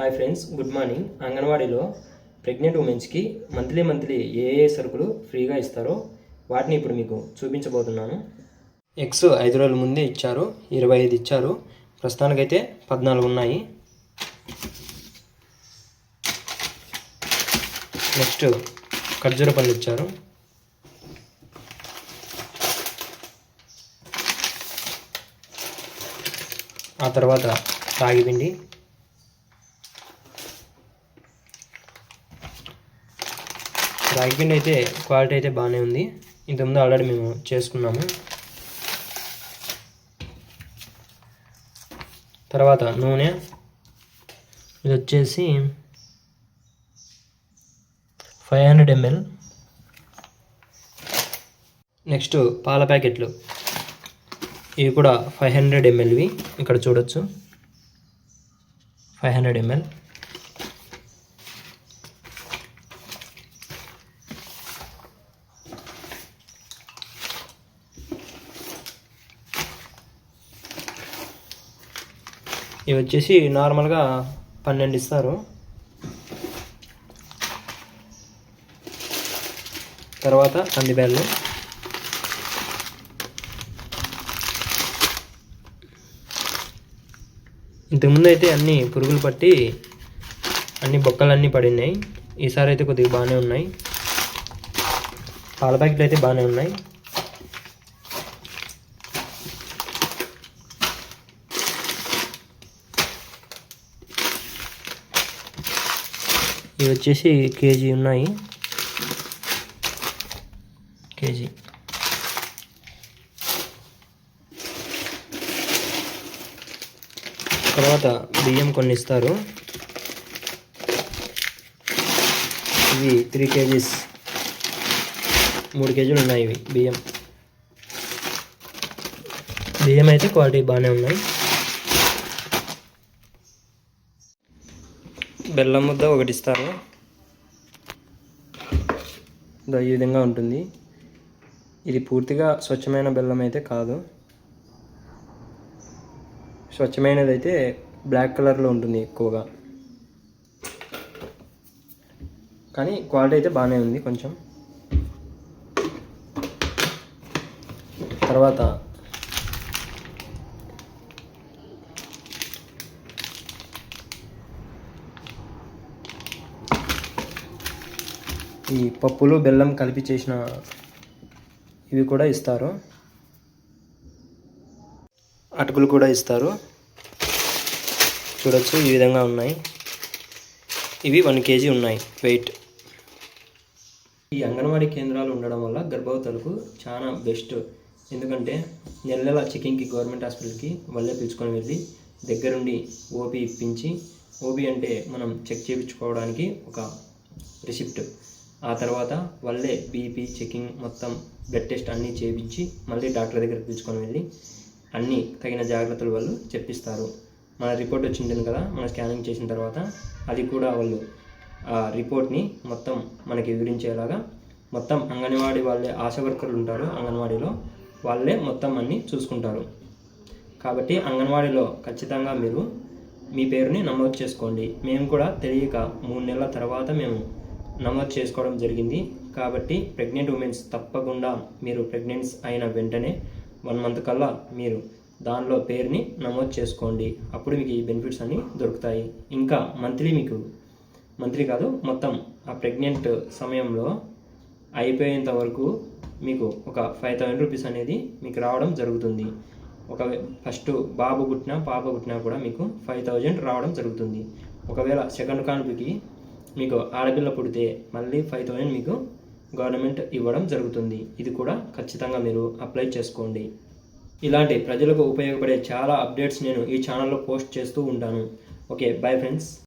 Hi friends good morning. అంగన్వాడీలో pregnant ఉమెన్స్కి monthly monthly ఏ ఏ సరుకులు ఫ్రీగా ఇస్తారో వాటిని ఇప్పుడు మీకు చూపించబోతున్నాను. ఎగ్స్ ఐదు రోజుల ముందే ఇచ్చారు ఇరవై ఐదు ఇచ్చారు. ప్రస్తుతానికైతే పద్నాలుగు ఉన్నాయి. నెక్స్ట్ ఖర్జూర పళ్ళు ఇచ్చారు. ఆ తర్వాత రాగి పిండి. రాగి అయితే క్వాలిటీ అయితే బాగానే ఉంది. ఇంతకుముందు ఆల్రెడీ మేము చేసుకున్నాము. తర్వాత నూనె. ఇది వచ్చేసి ఫైవ్ హండ్రెడ్ ఎంఎల్. నెక్స్ట్ పాల ప్యాకెట్లు. ఇవి కూడా ఫైవ్ హండ్రెడ్ ఎంఎల్వి. ఇక్కడ చూడొచ్చు. Five hundred ML. ఇవి వచ్చేసి నార్మల్గా పన్నెండు ఇస్తారు. తర్వాత కందిబ్యాళ్ళు ఇంతకుముందు అయితే అన్ని పురుగులు పట్టి అన్ని బొక్కలన్నీ పడినాయి. ఈసారి అయితే కొద్దిగా బాగానే ఉన్నాయి. పాల ప్యాకెట్లు అయితే బాగానే ఉన్నాయి. ఇవి వచ్చేసి కేజీ ఉన్నాయి. కేజీ. తర్వాత బియ్యం కొన్ని ఇస్తారు. ఇవి త్రీ కేజీస్. మూడు కేజీలు ఉన్నాయి ఇవి బియ్యం. బియ్యం అయితే క్వాలిటీ బాగానే ఉన్నాయి. బెల్లం ముద్ద ఒకటి ఇస్తారు ఈ విధంగా ఉంటుంది. ఇది పూర్తిగా స్వచ్ఛమైన బెల్లం అయితే కాదు. స్వచ్ఛమైనది అయితే బ్లాక్ కలర్లో ఉంటుంది ఎక్కువగా. కానీ క్వాలిటీ అయితే బాగానే ఉంది కొంచెం. తర్వాత ఈ పప్పులు బెల్లం కలిపి చేసిన ఇవి కూడా ఇస్తారు. అటుకులు కూడా ఇస్తారు. చూడొచ్చు ఈ విధంగా ఉన్నాయి. ఇవి వన్ కేజీ ఉన్నాయి వెయిట్. ఈ అంగన్వాడీ కేంద్రాలు ఉండడం వల్ల గర్భవతులకు చాలా బెస్ట్. ఎందుకంటే నెల నెల చెకింగ్కి గవర్నమెంట్ హాస్పిటల్కి వాళ్ళే పిలుచుకొని వెళ్ళి దగ్గరుండి ఓపీ ఇప్పించి ఓపీ అంటే మనం చెక్ చేయించుకోవడానికి ఒక రిసిప్ట్. ఆ తర్వాత వాళ్ళే బీపీ చెకింగ్ మొత్తం బ్లడ్ టెస్ట్ అన్నీ చేయించి మళ్ళీ డాక్టర్ దగ్గర పిలుచుకొని వెళ్ళి అన్నీ తగిన జాగ్రత్తలు వాళ్ళు చెప్పిస్తారు. మన రిపోర్ట్ వచ్చింటుంది కదా మన స్కానింగ్ చేసిన తర్వాత అది కూడా వాళ్ళు ఆ రిపోర్ట్ని మొత్తం మనకి వివరించేలాగా మొత్తం అంగన్వాడీ వాళ్ళే ఆశా వర్కర్లు ఉంటారు అంగన్వాడీలో వాళ్ళే మొత్తం అన్నీ చూసుకుంటారు. కాబట్టి అంగన్వాడీలో ఖచ్చితంగా మీరు మీ పేరుని నమోదు చేసుకోండి. మేము కూడా తెలియక మూడు నెలల తర్వాత మేము నమోదు చేసుకోవడం జరిగింది. కాబట్టి ప్రెగ్నెంట్ ఉమెన్స్ తప్పకుండా మీరు ప్రెగ్నెన్స్ అయిన వెంటనే వన్ మంత్ కల్లా మీరు దానిలో పేరుని నమోదు చేసుకోండి. అప్పుడు మీకు ఈ బెనిఫిట్స్ అన్నీ దొరుకుతాయి. ఇంకా మంత్లీ మీకు మంత్లీ కాదు మొత్తం ఆ ప్రెగ్నెంట్ సమయంలో అయిపోయేంత వరకు మీకు ఒక ఫైవ్ థౌసండ్ రూపీస్ అనేది మీకు రావడం జరుగుతుంది. ఒక ఫస్ట్ బాబు పుట్టినా పాప పుట్టినా కూడా మీకు ఫైవ్ థౌజండ్ రావడం జరుగుతుంది. ఒకవేళ సెకండ్ కాన్పుకి మీకు ఆడపిల్ల పుడితే మళ్ళీ ఫైవ్ థౌజండ్ మీకు గవర్నమెంట్ ఇవ్వడం జరుగుతుంది. ఇది కూడా ఖచ్చితంగా మీరు అప్లై చేసుకోండి. ఇలాంటి ప్రజలకు ఉపయోగపడే చాలా అప్డేట్స్ నేను ఈ ఛానల్లో పోస్ట్ చేస్తూ ఉంటాను. Okay bye friends